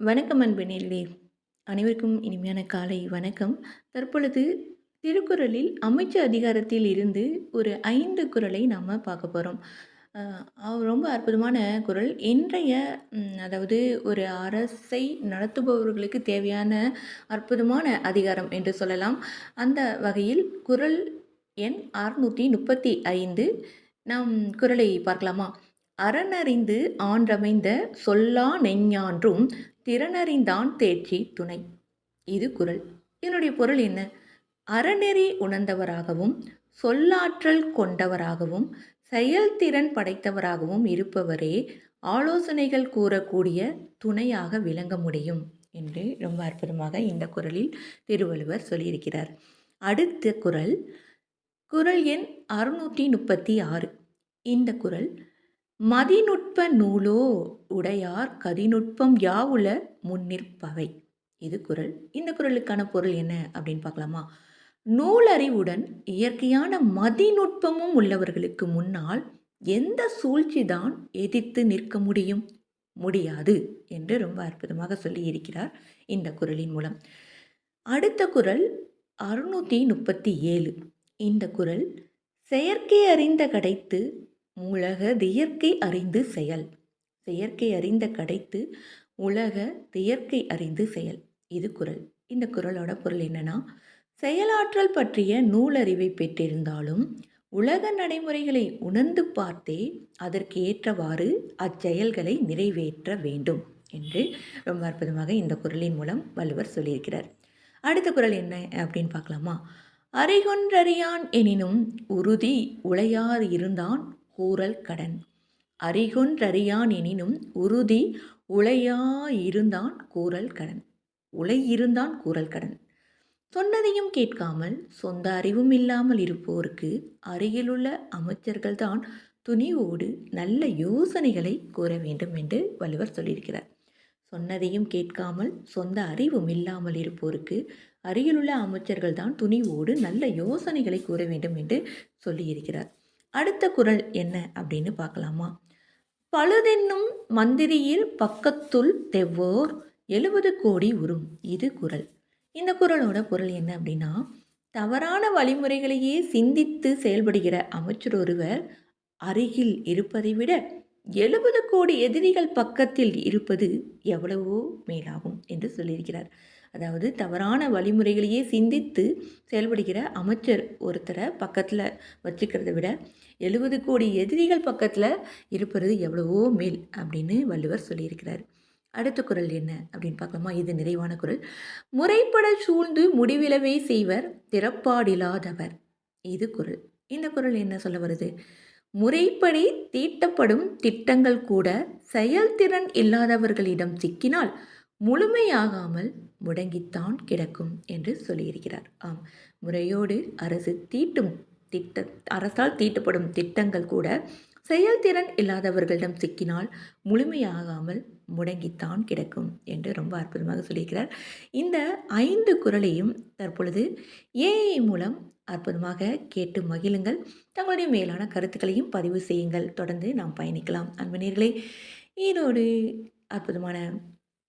வணக்கம் அன்பினிலே அனைவருக்கும் இனிமையான காலை வணக்கம். தற்பொழுது திருக்குறளில் அமைச்ச அதிகாரத்தில் இருந்து ஒரு ஐந்து குறளை நாம் பார்க்க போகிறோம் ரொம்ப அற்புதமான குறள். இன்றைய அதாவது ஒரு அரசை நடத்துபவர்களுக்கு தேவையான அற்புதமான அதிகாரம் என்று சொல்லலாம். அந்த வகையில் குறள் எண் அறுநூற்றி முப்பத்தி ஐந்து. நாம் குறளை பார்க்கலாமா? அறனறிந்து ஆன்றமைந்த சொல்லா நெஞ்ஞான்றும் திறனறிந்தான் தேர்ச்சி துணை. இது குறள் என்னுடைய பொருள் என்ன? அறநெறி உணர்ந்தவராகவும் சொல்லாற்றல் கொண்டவராகவும் செயல்திறன் படைத்தவராகவும் இருப்பவரே ஆலோசனைகள் கூறக்கூடிய துணையாக விளங்க முடியும் என்று ரொம்ப அற்புதமாக இந்த குறளில் திருவள்ளுவர் சொல்லியிருக்கிறார். அடுத்த குறள் குறள் எண் அறுநூற்றி முப்பத்தி ஆறு. இந்த குறள் மதிநுட்ப நூலோ உடையார் கதிநுட்பம் யாவுல முன்னிற்பவை? இது குறள் இந்த குறளுக்கான பொருள் என்ன அப்படின்னு பார்க்கலாமா? நூலறிவுடன் இயற்கையான மதிநுட்பமும் உள்ளவர்களுக்கு முன்னால் எந்த சூழ்ச்சி தான் எதிர்த்து நிற்க முடியும்? முடியாது என்று ரொம்ப அற்புதமாக சொல்லி இருக்கிறார் இந்த குறளின் மூலம். அடுத்த குறள் அறுநூற்றி முப்பத்தி ஏழு. இந்த குறள் செயற்கை அறிந்த கடைத்து உலக தியற்கை அறிந்து செயல். செயற்கை அறிந்த கடைத்து உலக தியற்கை அறிந்து செயல். இது குரல். இந்த குரலோட பொருள் என்னன்னா செயலாற்றல் பற்றிய நூலறிவை பெற்றிருந்தாலும் உலக நடைமுறைகளை உணர்ந்து பார்த்தே அதற்கு ஏற்றவாறு அச்செயல்களை நிறைவேற்ற வேண்டும் என்று ரொம்ப அற்புதமாக இந்த குரலின் மூலம் வள்ளுவர் சொல்லியிருக்கிறார். அடுத்த குரல் என்ன அப்படின்னு பார்க்கலாமா? அறிகொன்றறியான் எனினும் உறுதி உளையாது இருந்தான் கூறல் கடன். அறிகொன்றறியான் எனினும் உறுதி உளையாயிருந்தான் கூறல் கடன். உலை இருந்தான் கூறல் கடன். சொன்னதையும் கேட்காமல் சொந்த அறிவும் இல்லாமல் இருப்போருக்கு அருகிலுள்ள அமைச்சர்கள்தான் துணிவோடு நல்ல யோசனைகளை கூற வேண்டும் என்று வள்ளுவர் சொல்லியிருக்கிறார். சொன்னதையும் கேட்காமல் சொந்த அறிவும் இல்லாமல் இருப்போருக்கு அருகிலுள்ள அமைச்சர்கள் தான் துணிவோடு நல்ல யோசனைகளை கூற வேண்டும் என்று சொல்லியிருக்கிறார். அடுத்த குரல் என்ன அப்படின்னு பார்க்கலாமா? பழுதென்னும் மந்திரியில் பக்கத்துள் தெவ்வோர் எழுபது கோடி உறும். இது குரல். இந்த குரலோட பொருள் என்ன அப்படின்னா தவறான வழிமுறைகளையே சிந்தித்து செயல்படுகிற அமைச்சர் ஒருவர் அருகில் இருப்பதை விட எழுபது கோடி எதிரிகள் பக்கத்தில் இருப்பது எவ்வளவோ மேலாகும் என்று சொல்லியிருக்கிறார். அதாவது தவறான வழிமுறைகளையே சிந்தித்து செயல்படுகிற அமைச்சர் ஒருத்தரை பக்கத்தில் வச்சுக்கிறத விட எழுபது கோடி எதிரிகள் பக்கத்தில் இருப்பது எவ்வளவோ மேல் அப்படின்னு வள்ளுவர் சொல்லியிருக்கிறார். அடுத்த குரல் என்ன அப்படின்னு பார்க்கலாமா? இது நிறைவான குரல். முறைப்பட சூழ்ந்து முடிவிலவே செய்வர் திறப்பாடில்லாதவர். இது குரல். இந்த குரல் என்ன சொல்ல வருது? முறைப்படி தீட்டப்படும் திட்டங்கள் கூட செயல்திறன் இல்லாதவர்களிடம் சிக்கினால் முழுமையாகாமல் முடங்கித்தான் கிடக்கும் என்று சொல்லியிருக்கிறார். ஆம் முறையோடு அரசு தீட்டும் திட்ட அரசால் தீட்டப்படும் திட்டங்கள் கூட செயல்திறன் இல்லாதவர்களிடம் சிக்கினால் முழுமையாகாமல் முடங்கித்தான் கிடக்கும் என்று ரொம்ப அற்புதமாக சொல்லியிருக்கிறார். இந்த ஐந்து குரலையும் தற்பொழுது ஏஐ மூலம் அற்புதமாக கேட்டு மகிழுங்கள். தங்களுடைய மேலான கருத்துக்களையும் பதிவு செய்யுங்கள். தொடர்ந்து நாம் பயணிக்கலாம். அன்பு ஈரோடு அற்புதமான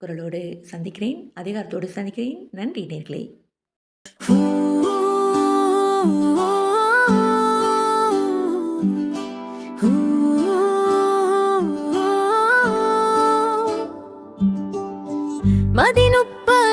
குரலோடு சந்திக்கிறேன் அதிகாரத்தோடு சந்திக்கிறேன். நன்றி நேர்களே. மதிநுட்ப முப்பது